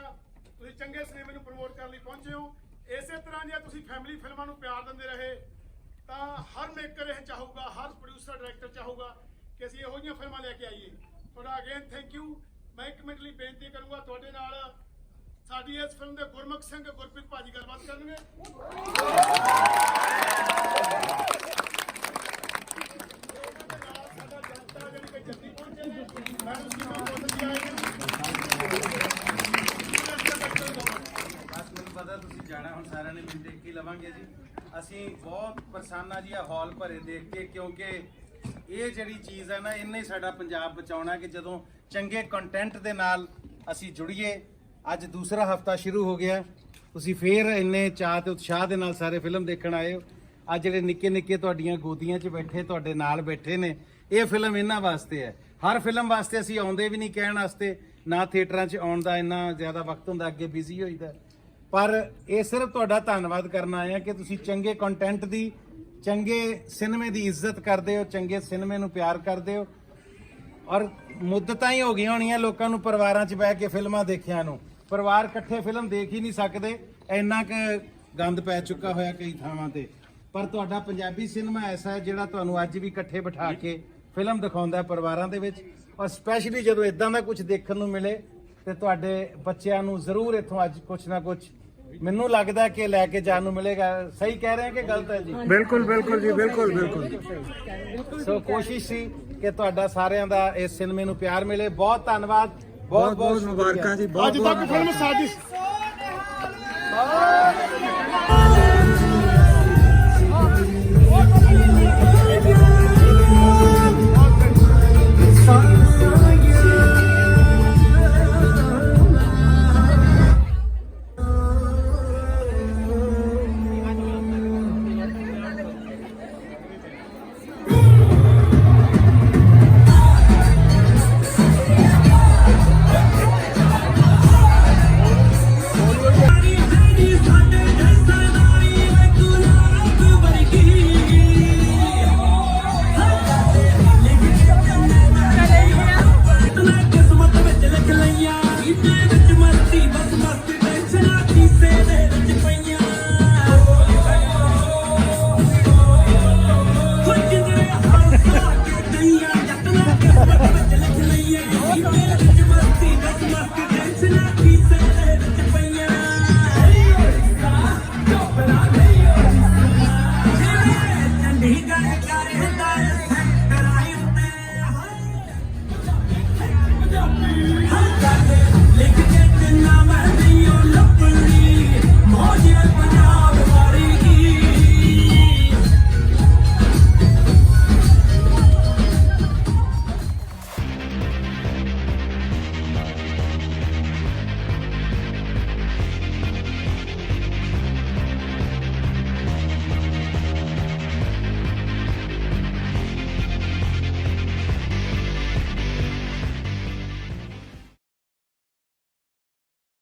ਸ਼ੁਕਰੀਆ ਤੁਸੀਂ ਚੰਗੇ ਸਿਨੇਮੇ ਨੂੰ ਪ੍ਰਮੋਟ ਕਰਨ ਲਈ ਪਹੁੰਚੇ ਹੋ। ਇਸੇ ਤਰ੍ਹਾਂ ਜੇ ਤੁਸੀਂ ਫੈਮਿਲੀ ਫਿਲਮਾਂ ਨੂੰ ਪਿਆਰ ਦਿੰਦੇ ਰਹੇ, ਤਾਂ ਹਰ ਮੇਕਰ ਇਹ ਚਾਹੂਗਾ, ਹਰ ਪ੍ਰੋਡਿਊਸਰ ਡਾਇਰੈਕਟਰ ਚਾਹੂਗਾ ਕਿ ਅਸੀਂ ਇਹੋ ਜਿਹੀਆਂ ਫਿਲਮਾਂ ਲੈ ਕੇ ਆਈਏ। ਤੁਹਾਡਾ ਅਗੇਨ ਥੈਂਕ ਯੂ ਮੈਂ ਇੱਕ ਮਿੰਟ ਲਈ ਬੇਨਤੀ ਕਰੂੰਗਾ ਤੁਹਾਡੇ ਨਾਲ ਸਾਡੀ ਇਸ ਫਿਲਮ ਦੇ ਗੁਰਮੁਖ ਸਿੰਘ, ਗੁਰਪ੍ਰੀਤ ਭਾਜੀ ਗੱਲਬਾਤ ਕਰਨਗੇ ਸਾਡਾ ਜਨਤਾ ਜਿਹੜੀ ਕਿ ਜਲਦੀ ਪਹੁੰਚੇ ਨੇ ਮੈਡਮ ਸੀਮਾ ਮੋਦਨ ਜੀ ਆਏ ਨੇ ਬਸ ਮੈਨੂੰ ਪਤਾ ਤੁਸੀਂ ਜਾਣਾ, ਹੁਣ ਸਾਰਿਆਂ ਨੇ ਵੀ ਦੇਖ ਕੇ ਲਵਾਂਗੇ ਜੀ। ਅਸੀਂ ਬਹੁਤ ਪ੍ਰਸੰਨ ਆ ਜੀ ਆ ਹਾਲ ਭਰੇ ਦੇਖ ਕੇ, ਕਿਉਂਕਿ ਇਹ ਜਿਹੜੀ ਚੀਜ਼ ਹੈ ਨਾ ਇਹਨੇ ਸਾਡਾ ਪੰਜਾਬ ਬਚਾਉਣਾ ਕਿ ਜਦੋਂ ਚੰਗੇ ਕੰਟੈਂਟ ਦੇ ਨਾਲ ਅਸੀਂ ਜੁੜੀਏ, ਅੱਜ ਦੂਸਰਾ ਹਫਤਾ ਸ਼ੁਰੂ ਹੋ ਗਿਆ। ਤੁਸੀਂ ਫੇਰ ਇੰਨੇ ਚਾਹ ਤੇ ਉਤਸ਼ਾਹ ਦੇ ਨਾਲ ਸਾਰੇ ਫਿਲਮ ਦੇਖਣ ਆਏ ਹੋ। ਆ ਜਿਹੜੇ ਨਿੱਕੇ ਨਿੱਕੇ ਤੁਹਾਡੀਆਂ ਗੋਦੀਆਂ 'ਚ ਬੈਠੇ, ਤੁਹਾਡੇ ਨਾਲ ਬੈਠੇ ਨੇ, ਇਹ ਫਿਲਮ ਇਹਨਾਂ ਵਾਸਤੇ ਹੈ। ਹਰ ਫਿਲਮ ਵਾਸਤੇ ਅਸੀਂ ਆਉਂਦੇ ਵੀ ਨਹੀਂ ਕਹਿਣ ਵਾਸਤੇ, ਨਾ ਥੀਏਟਰਾਂ 'ਚ ਆਉਣ ਦਾ ਇੰਨਾ ਜ਼ਿਆਦਾ ਵਕਤ ਹੁੰਦਾ, ਅੱਗੇ ਬਿਜ਼ੀ ਹੋਈਦਾ। ਪਰ ਇਹ ਸਿਰਫ ਤੁਹਾਡਾ ਧੰਨਵਾਦ ਕਰਨ ਆਏ ਆ ਕਿ ਤੁਸੀਂ ਚੰਗੇ ਕੰਟੈਂਟ ਦੀ, ਚੰਗੇ ਸਿਨੇਮੇ ਦੀ ਇੱਜ਼ਤ ਕਰਦੇ ਹੋ, ਚੰਗੇ ਸਿਨੇਮੇ ਨੂੰ ਪਿਆਰ ਕਰਦੇ ਹੋ। ਔਰ ਮੁੱਦਤਾਂ ਹੀ ਹੋ ਗਈਆਂ ਹੋਣੀਆਂ ਲੋਕਾਂ ਨੂੰ ਪਰਿਵਾਰਾਂ 'ਚ ਬਹਿ ਕੇ ਫਿਲਮਾਂ ਦੇਖਿਆਂ ਨੂੰ। ਪਰਿਵਾਰ ਇਕੱਠੇ ਫਿਲਮ ਦੇਖ ਹੀ ਨਹੀਂ ਸਕਦੇ, ਇੰਨਾ ਕੁ ਗੰਦ ਪੈ ਚੁੱਕਾ ਹੋਇਆ ਕਈ ਥਾਵਾਂ ਤੇ। ਪਰ ਤੁਹਾਡਾ ਪੰਜਾਬੀ ਸਿਨੇਮਾ ਐਸਾ ਹੈ ਜਿਹੜਾ ਤੁਹਾਨੂੰ ਅੱਜ ਵੀ ਇਕੱਠੇ ਬਿਠਾ ਕੇ ਫਿਲਮ ਦਿਖਾਉਂਦਾ ਪਰਿਵਾਰਾਂ ਦੇ ਵਿੱਚ। ਔਰ ਸਪੈਸ਼ਲੀ ਜਦੋਂ ਇਦਾਂ ਦਾ ਕੁਝ ਦੇਖਣ ਨੂੰ ਮਿਲੇ ਤੇ ਤੁਹਾਡੇ ਬੱਚਿਆਂ ਨੂੰ ਜ਼ਰੂਰ ਇੱਥੋਂ ਅੱਜ ਕੁਝ ਨਾ ਕੁਝ ਮੈਨੂੰ ਲੱਗਦਾ ਕਿ ਲੈ ਕੇ ਜਾਣ ਨੂੰ ਮਿਲੇਗਾ। ਸਹੀ ਕਹਿ ਰਹੇ ਹਾਂ ਕਿ ਗਲਤ ਹੈ ਜੀ? ਬਿਲਕੁਲ ਬਿਲਕੁਲ ਜੀ ਬਿਲਕੁਲ ਬਿਲਕੁਲ। ਸੋ ਕੋਸ਼ਿਸ਼ ਸੀ ਕਿ ਤੁਹਾਡਾ ਸਾਰਿਆਂ ਦਾ ਇਸ ਸਿਨੇਮੇ ਨੂੰ ਪਿਆਰ ਮਿਲੇ। ਬਹੁਤ ਧੰਨਵਾਦ ਬਹੁਤ ਬਹੁਤ ਮੁਬਾਰਕਾਂ ਜੀ ਬਹੁਤ ਅੱਜ ਤੱਕ ਫਿਲਮ ਸਾਜ਼ਿਸ਼ you're gonna get your mouth seen, that's